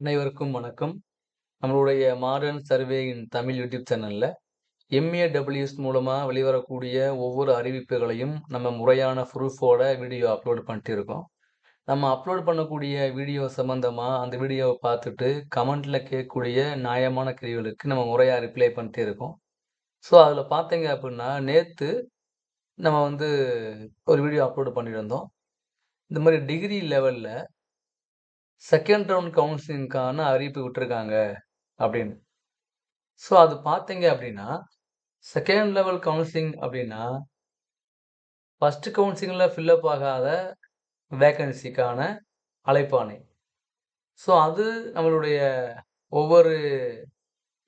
அனைவருக்கும் வணக்கம். நம்மளுடைய மாடர்ன் சர்வேயின் தமிழ் யூடியூப் சேனலில் எம்ஏ டபிள்யூஎஸ் மூலமாக வெளிவரக்கூடிய ஒவ்வொரு அறிவிப்புகளையும் நம்ம முறையான ப்ரூஃபோட வீடியோ அப்லோட் பண்ணிட்டு இருக்கோம். நம்ம அப்லோட் பண்ணக்கூடிய வீடியோ சம்மந்தமாக அந்த வீடியோவை பார்த்துட்டு கமெண்டில் கேட்கக்கூடிய நியாயமான கேள்விகளுக்கு நம்ம முறையாக ரிப்ளை பண்ணிட்டே இருக்கோம். ஸோ, அதில் பார்த்தீங்க அப்படின்னா நேற்று நம்ம வந்து ஒரு வீடியோ அப்லோட் பண்ணியிருந்தோம். இந்த மாதிரி டிகிரி லெவலில் செகண்ட் ரவுண்ட் கவுன்சிலிங்க்கான அறிவிப்பு விட்டுருக்காங்க அப்படின்னு. ஸோ, அது பார்த்தீங்க அப்படின்னா செகண்ட் லெவல் கவுன்சிலிங் அப்படின்னா ஃபஸ்ட்டு கவுன்சிலிங்கில் ஃபில்லப் ஆகாத வேக்கன்சிக்கான அழைப்பாணை. ஸோ, அது நம்மளுடைய ஒவ்வொரு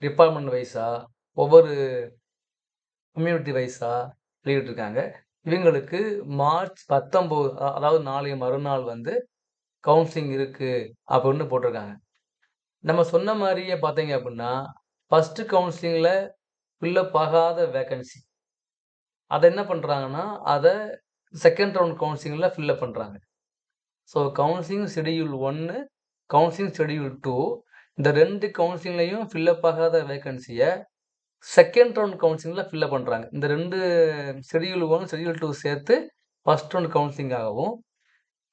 டிபார்ட்மெண்ட் வைஸா, ஒவ்வொரு கம்யூனிட்டி வைஸா வெளியிட்டுருக்காங்க. இவங்களுக்கு மார்ச் பத்தொம்போது அதாவது நாளைய மறுநாள் வந்து கவுன்சிலிங் இருக்குது அப்படின்னு போட்டிருக்காங்க. நம்ம சொன்ன மாதிரியே பார்த்தீங்க அப்படின்னா ஃபஸ்ட்டு கவுன்சிலிங்கில் ஃபில்லப் ஆகாத வேக்கன்சி. அதை என்ன பண்ணுறாங்கன்னா அதை செகண்ட் ரவுண்ட் கவுன்சிலிங்கில் ஃபில்லப் பண்ணுறாங்க ஸோ, கவுன்சிலிங் ஷெடியூல் ஒன்று கவுன்சிலிங் ஷெடியூல் டூ இந்த ரெண்டு கவுன்சிலிங்லேயும் ஃபில்லப் ஆகாத வேக்கன்சியை செகண்ட் ரவுண்ட் கவுன்சிலிங்கில் ஃபில்லப் பண்ணுறாங்க இந்த ரெண்டு ஷெடியூல் ஒன் ஷெடியூல் டூ சேர்த்து ஃபர்ஸ்ட் ரவுண்ட் கவுன்சிலிங்காகவும்,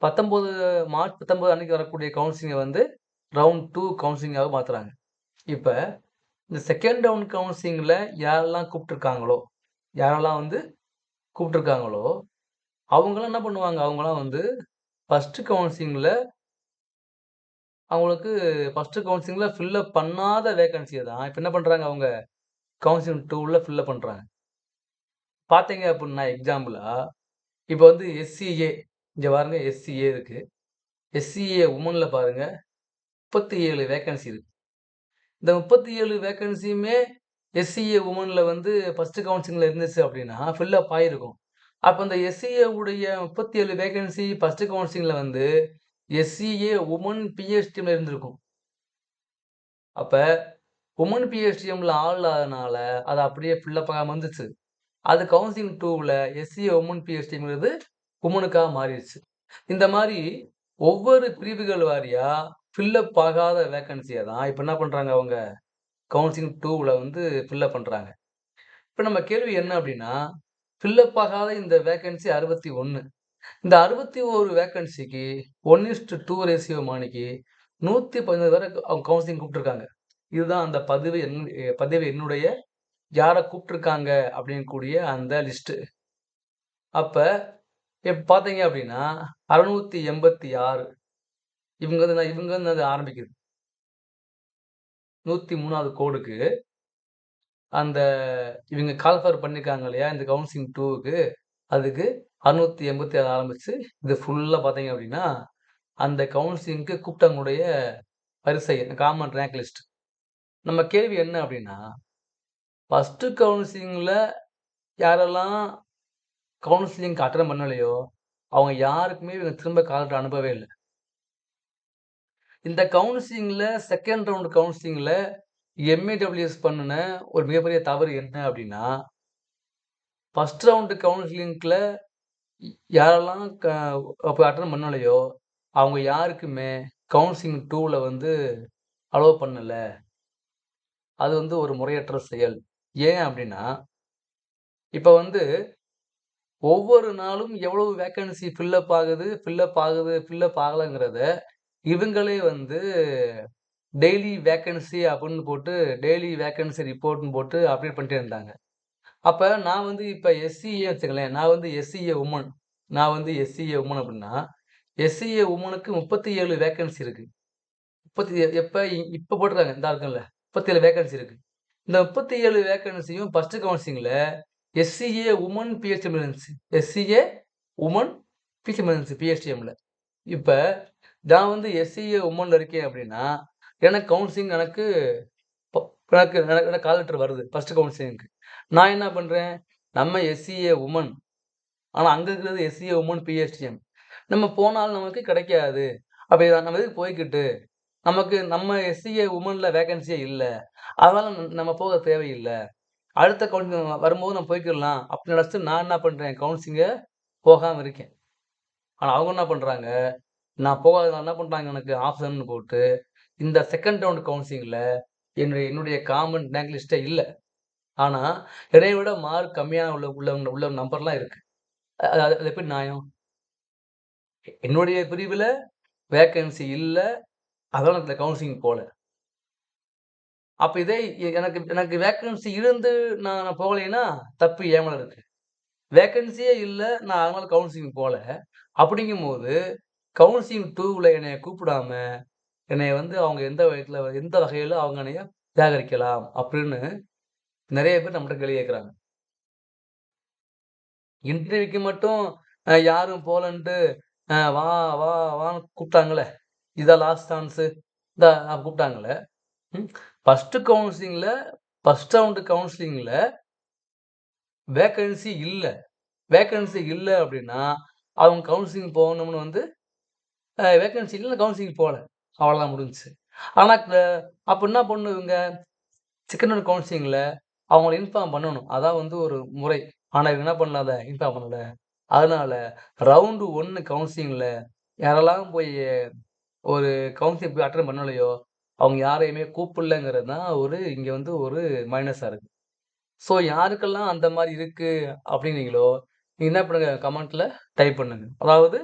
19 மார்ச் 19 அன்னைக்கு வரக்கூடிய கவுன்சிலிங்கை வந்து ரவுண்ட் டூ கவுன்சிலிங்காக மாற்றுறாங்க இப்போ இந்த செகண்ட் ரவுண்ட் கவுன்சிலிங்கில் யாரெல்லாம் கூப்பிட்ருக்காங்களோ யாரெல்லாம் வந்து கூப்பிட்ருக்காங்களோ அவங்களாம் என்ன பண்ணுவாங்க, அவங்களாம் வந்து ஃபஸ்ட்டு கவுன்சிலிங்கில் அவங்களுக்கு ஃபஸ்ட்டு கவுன்சிலிங்கில் ஃபில் அப் பண்ணாத வேகன்சியை தான். இப்போ என்ன பண்ணுறாங்க அவங்க, கவுன்சிலிங் டூவில் ஃபில்லப் பண்ணுறாங்க பார்த்தீங்க அப்படின்னா எக்ஸாம்பிளாக இப்போ வந்து எஸ்சிஏ இங்கே பாருங்கள் எஸ்சிஏ இருக்குது எஸ்சிஏ உமனில் பாருங்கள் முப்பத்தி ஏழு வேக்கன்சி இருக்கு. இந்த 37 வேக்கன்சியுமே எஸ்சிஏ உமனில் வந்து ஃபஸ்ட்டு கவுன்சிலிங்ல இருந்துச்சு அப்படின்னா ஃபில்லப் ஆகிருக்கும் அப்போ இந்த எஸ்சிஏ உடைய 37 வேக்கன்சி ஃபஸ்ட்டு கவுன்சிலிங்ல வந்து எஸ்சிஏ உமன் பிஎஸ்டிஎம்ல இருந்திருக்கும். அப்போ உமன் பிஎஸ்டிஎம்ல ஆள் இல்லாதனால அது அப்படியே ஃபில்லப் ஆகாமல் வந்துச்சு அது கவுன்சிலிங் டூவில் எஸ்சிஏ உமன் பிஹெச்டிங்கிறது உமனுக்காக மாறிடுச்சு. இந்த மாதிரி ஒவ்வொரு பிரிவுகள் வாரியாக ஃபில்லப் ஆகாத வேக்கன்சியை தான் இப்போ என்ன பண்ணுறாங்க அவங்க, கவுன்சிலிங் டூவில் வந்து ஃபில்லப் பண்ணுறாங்க இப்போ நம்ம கேள்வி என்ன அப்படின்னா ஃபில்லப் ஆகாத இந்த வேக்கன்சி 61. இந்த 61 வேக்கன்சிக்கு one is to two ratio மாணிக்கு நூற்றி பதினஞ்சு பேரை அவங்க கவுன்சிலிங் கூப்பிட்டுருக்காங்க. இதுதான் அந்த பதவி என் பதவி என்னுடைய யாரை கூப்பிட்டுருக்காங்க அப்படின்னு கூடிய அந்த லிஸ்ட்டு அப்போ இப்போ பார்த்தீங்க அப்டின்னா, 686 இவங்க வந்து இவங்க வந்து அது ஆரம்பிக்குது. 103வது கோடுக்கு அந்த இவங்க கால்ஃபர் பண்ணியிருக்காங்க இல்லையா, இந்த கவுன்சிலிங் டூவுக்கு அதுக்கு 686 ஆரம்பிச்சு, இது ஃபுல்லாக பார்த்தீங்க அப்படின்னா அந்த கவுன்சிலிங்க்கு கூப்பிட்டவங்களுடைய வரிசை காமன் ரேங்க் லிஸ்ட். நம்ம கேள்வி என்ன அப்படின்னா ஃபஸ்ட்டு கவுன்சிலிங்கில் யாரெல்லாம் கவுன்சிலிங்க்கு அட்டன் பண்ணலையோ, அவங்க யாருக்குமே இவங்க திரும்ப கால் அனுப்பவே இல்லை இந்த கவுன்சிலிங்கில் செகண்ட் ரவுண்ட் கவுன்சிலிங்கில் எம்ஏடபிள்யூஎஸ் பண்ணின ஒரு மிகப்பெரிய தவறு என்ன அப்படின்னா ஃபர்ஸ்ட் ரவுண்டு கவுன்சிலிங்கில் யாரெல்லாம் க அப்போ அட்டன் பண்ணலையோ, அவங்க யாருக்குமே கவுன்சிலிங் டூவில் வந்து அலோவ் பண்ணலை அது வந்து ஒரு முறையற்ற செயல். ஏன் அப்படின்னா இப்போ வந்து ஒவ்வொரு நாளும் எவ்வளவு வேக்கன்சி ஃபில்லப் ஆகுது, ஃபில்லப் ஆகுது, ஃபில்லப் ஆகலைங்கிறத இவங்களே வந்து டெய்லி வேக்கன்சி அப்படின்னு போட்டு, டெய்லி வேக்கன்சி ரிப்போர்ட்னு போட்டு அப்டேட் பண்ணிட்டே இருந்தாங்க. அப்போ நான் வந்து இப்போ எஸ்சிஏ வச்சுக்கலேன் நான் வந்து எஸ்சிஏ உமன். நான் வந்து எஸ்சிஏ உமன் அப்படின்னா எஸ்சிஏ உமனுக்கு 37 வேக்கன்சி இருக்கு. 37 எப்ப இப்ப போட்டிருக்காங்க இந்த இருக்குல்ல, 37 வேக்கன்சி இருக்குது இந்த 37 வேக்கன்சியும் ஃபஸ்ட்டு கவுன்சிலிங்கில் எஸ்சிஏ உமன் பிஹெச்எம்ல இருந்துச்சு. எஸ்சிஏ உமன் பிஹெச்எம்ல இருந்துச்சு பிஹெச்டிஎம்ல. இப்போ நான் வந்து எஸ்சிஏ உமன்ல இருக்கேன் அப்படின்னா எனக்கு கவுன்சிலிங் எனக்கு எனக்கு எனக்கு கால் லெட்டர் வருது ஃபர்ஸ்ட் கவுன்சிலிங்க்கு. நான் என்ன பண்ணுறேன் நம்ம எஸ்சிஏ உமன். ஆனால் அங்கே இருக்கிறது எஸ்சிஏ உமன் பிஹெச்டிஎம். நம்ம போனாலும் நமக்கு கிடைக்காது. அப்படி நம்ம இதுக்கு போய்க்கிட்டு, நமக்கு நம்ம எஸ்சிஏ உமனில் வேக்கன்சியே இல்லை அதனால நம்ம போக தேவையில்லை அடுத்த கவுன்சிலிங் வரும்போது நான் போய்க்கிடலாம் அப்படின்னு நினச்சிட்டு நான் என்ன பண்ணுறேன் கவுன்சிலிங்க போகாமல் இருக்கேன். ஆனால் அவங்க என்ன பண்ணுறாங்க நான் போகாதனால என்ன பண்ணுறாங்க எனக்கு? ஆப்ஷன்னு போட்டு, இந்த செகண்ட் ரவுண்ட் கவுன்சிலிங்கில் என்னுடைய என்னுடைய காமன் ரேங்க் லிஸ்ட்டே இல்லை. ஆனால் என்னைய விட மார்க் கம்மியான உள்ள உள்ள உள்ள நம்பர்லாம் இருக்குது அது அது எப்படி நியாயம்? என்னுடைய பிரிவில் வேக்கன்சி இல்லை. அதனால இந்த கவுன்சிலிங் போகல அப்ப இதே எனக்கு எனக்கு வேக்கன்சி இருந்து நான் நான் போகலைன்னா, தப்பு ஏமல இருக்கு. வேக்கன்சியே இல்ல. நான் அதனால கவுன்சிலிங் போல. அப்படிங்கும்போது, கவுன்சிலிங் டூவில் என்னை கூப்பிடாம, என்னைய வந்து அவங்க எந்த வகையில் எந்த வகையில அவங்க என்னைய நிராகரிக்கலாம் அப்படின்னு நிறைய பேர் நம்மகிட்ட கேள்வி கேட்குறாங்க இன்டர்வியூக்கு மட்டும் யாரும் போலன்ட்டு, வா வா வான்னு கூப்பிட்டாங்கல்ல. இதான் லாஸ்ட் சான்ஸு. இந்த கூப்பிட்டாங்கல்ல. ஃபஸ்ட்டு கவுன்சிலிங்கில் ஃபஸ்ட் ரவுண்டு கவுன்சிலிங்கில் வேக்கன்சி இல்லை வேக்கன்சி இல்லை அப்படின்னா, அவங்க கவுன்சிலிங் போகணும்னு வந்து வேக்கன்சி இல்லை கவுன்சிலிங் போகலை அவ்வளோதான் முடிஞ்சுச்சு. ஆனால் அப்போ என்ன பண்ணணும் இவங்க? செகண்ட் ரவுண்ட் அவங்கள இன்ஃபார்ம் பண்ணணும். அதான் வந்து ஒரு முறை. ஆனால் இவங்க என்ன பண்ணல இன்ஃபார்ம் பண்ணல. அதனால ரவுண்டு ஒன்று கவுன்சிலிங்கில் யாரெல்லாம் போய் ஒரு கவுன்சிலிங் போய் அட்டன் பண்ணலையோ, அவங்க யாரையுமே கூப்பிடலங்கிறது தான் ஒரு இங்கே வந்து ஒரு மைனஸாக இருக்குது ஸோ யாருக்கெல்லாம் அந்த மாதிரி இருக்குது அப்படின்னீங்களோ, நீங்கள் என்ன பண்ணுங்க கமெண்ட்டில் டைப் பண்ணுங்க. அதாவது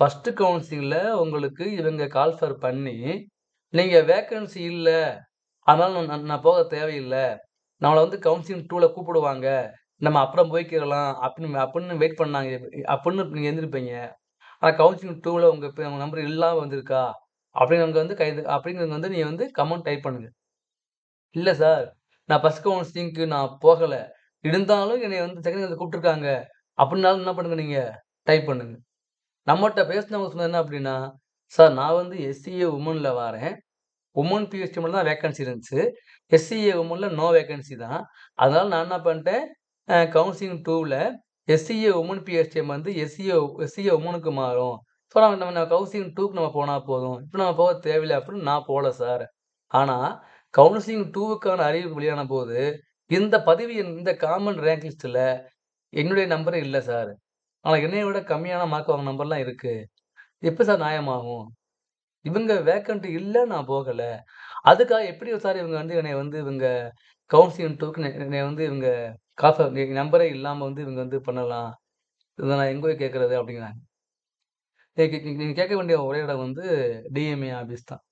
ஃபஸ்ட்டு கவுன்சிலிங்கில் உங்களுக்கு இவங்க கால்ஃபர் பண்ணி, நீங்கள் வேக்கன்சி இல்லை அதனால் நான் நான் போக தேவையில்லை நம்மளை வந்து கவுன்சிலிங் டூவில் கூப்பிடுவாங்க. நம்ம அப்புறம் போய்க்கிறலாம் அப்படின்னு அப்படின்னு வெயிட் பண்ணாங்க. அப்படின்னு நீங்கள் எழுந்திருப்பீங்க ஆனால் கவுன்சிலிங் 2ல உங்க பே நம்பர் இல்லாமல் வந்திருக்கா? அப்படிங்கிறவங்க வந்து கைது அப்படிங்கிறவங்க வந்து நீங்கள் வந்து கமெண்ட் டைப் பண்ணுங்க. இல்லை சார். நான் ஃபர்ஸ்ட் கவுன்சிலிங்க்கு நான் போகலை இருந்தாலும் என்னை வந்து செகண்ட் ரவுண்ட்ல கூப்பிட்டுருக்காங்க. அப்படின்னாலும் என்ன பண்ணுங்க நீங்கள் டைப் பண்ணுங்க. நம்மகிட்ட பேசினவங்க சொன்னது என்ன அப்படின்னா, சார் நான் வந்து எஸ்சிஏ வுமன்ல வாரேன். வுமன் மட்டும் தான் வேக்கன்சி இருந்துச்சு. எஸ்சிஏ உமனில் நோ வேக்கன்சி தான். அதனால் நான் என்ன பண்ணிட்டேன், கவுன்சிலிங் டூவில் எஸ்சிஏ உமன் பிஹெச்டிஎம் வந்து எஸ்சிஏ எஸ்சிஏ உமனுக்கு மாறும். ஸோ நம்ம நம்ம கவுன்சிலிங் டூக்கு நம்ம போனால் போதும். இப்போ நம்ம போக தேவையில்லை அப்படின்னு நான் போகல சார். ஆனால் கவுன்சிலிங் டூவுக்கான அறிவிப்பு வெளியான போது, இந்த பதிவு எண் இந்த காமன் ரேங்க் லிஸ்ட்டில் என்னுடைய நம்பரே இல்லை சார். ஆனால் என்னைய விட கம்மியான மார்க் வாங்க நம்பர்லாம் இருக்கு. எப்போ சார் நியாயமாகும்? இவங்க வேக்கண்ட் இல்லை நான் போகலை அதுக்காக எப்படி சார் இவங்க வந்து என்னை வந்து இவங்க கவுன்சிலிங் டூக்கு என்னை வந்து இவங்க காஃபி நம்பரே இல்லாமல் வந்து இவங்க வந்து பண்ணலாம். இதை நான் எங்கே போய் கேட்குறது அப்படிங்கிறாங்க. நீங்கள் கேட்க வேண்டிய ஒரே இடம் வந்து டிஎம்ஏ ஆஃபீஸ் தான்.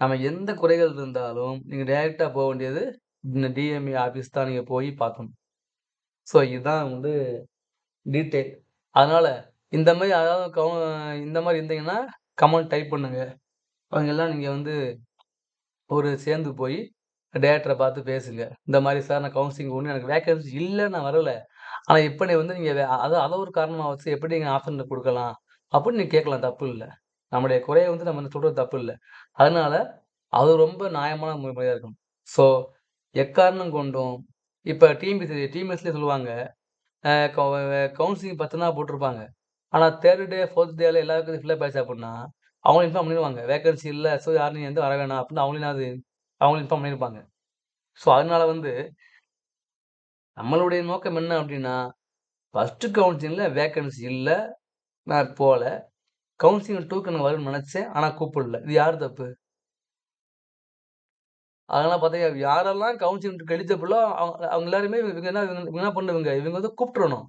நம்ம எந்த குறைகள் இருந்தாலும், நீங்கள் டைரெக்டாக போக வேண்டியது இந்த டிஎம்ஏ ஆஃபீஸ் தான் நீங்கள் போய் பார்க்கணும். ஸோ இதுதான் வந்து டீட்டெயில். அதனால் இந்த மாதிரி அதாவது கவு இந்த மாதிரி இருந்தீங்கன்னா, கமெண்ட் டைப் பண்ணுங்க. அவங்கெல்லாம் நீங்கள் வந்து ஒரு சேர்ந்து போய் டேரக்டரை பார்த்து பேசுங்க. இந்த மாதிரி சார் நான் கவுன்சிலிங் ஒன்று எனக்கு வேக்கன்சி இல்லை நான் வரல. ஆனால் எப்படி வந்து நீங்கள் அதை அத ஒரு காரணமாக வச்சு எப்படி நீங்கள் ஆஃபர் கொடுக்கலாம் அப்படின்னு நீங்கள் கேட்கலாம் தப்பு இல்லை நம்முடைய குறையை வந்து நம்ம சொல்கிறது தப்பு இல்லை அதனால அது ரொம்ப நியாயமான முறையாக இருக்கும் ஸோ எக்காரணம் கொண்டும் இப்போ டீம் டிஎன்பிஎஸ்சிலே சொல்லுவாங்க. கவுன்சிலிங் 10 நாள் போட்டிருப்பாங்க. ஆனால் தேர்ட் டே, ஃபோர்த் டேல எல்லாருக்கும் ஃபுல்லாக அப் ஆயிடுச்சு அப்படின்னா, அவங்களும் இன்ஃபார்ம் பண்ணிருவாங்க. வேகன்சி இல்லை ஸோ யாரும் நீங்க வந்து வர வேணாம் அப்படின்னு அவங்களும் அது அவங்களும் இன்ஃபார்ம் பண்ணியிருப்பாங்க. ஸோ அதனால வந்து நம்மளுடைய நோக்கம் என்ன அப்படின்னா, ஃபஸ்ட்டு கவுன்சிலிங்ல வேக்கன்சி இல்லை நான் போகல கவுன்சிலிங் டூக்கு நான் வரும்னு நினச்சேன் ஆனால் கூப்பிடல. இது யார் தப்பு? அதெல்லாம் பார்த்தீங்கன்னா, யாரெல்லாம் கவுன்சிலிங் 2க்கு எலிஜிபிளோ அவங்க அவங்க எல்லாருமே இவங்க என்ன இவங்க என்ன பண்ணுவீங்க இவங்க வந்து கூப்பிட்டுறணும்.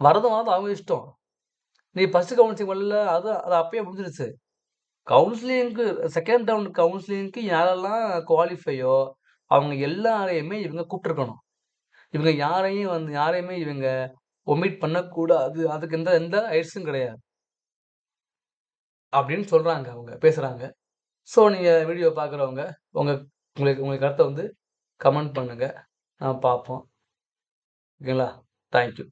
வரதும் வராதும் அவங்க இஷ்டம். நீ ஃபஸ்ட்டு கவுன்சிலிங் வரல அது அது அப்பயே முடிஞ்சிருச்சு. கவுன்சிலிங்க்கு செகண்ட் ரவுண்ட் கவுன்சிலிங்க்கு யாரெல்லாம் குவாலிஃபையோ, அவங்க எல்லாரையுமே இவங்க கூப்பிட்டுருக்கணும். இவங்க யாரையும் வந்து யாரையுமே இவங்க ஒமிட் பண்ணக்கூடாது. அதுக்கு எந்த எந்த ஐட்ஸும் கிடையாது. அப்படின்னு சொல்றாங்க அவங்க, பேசுறாங்க. ஸோ நீங்க வீடியோ பார்க்குறவங்க, உங்க உங்களுக்கு உங்களுக்கு கருத்தை வந்து கமெண்ட் பண்ணுங்க. நான் பார்ப்போம். ஓகேங்களா? Thank you.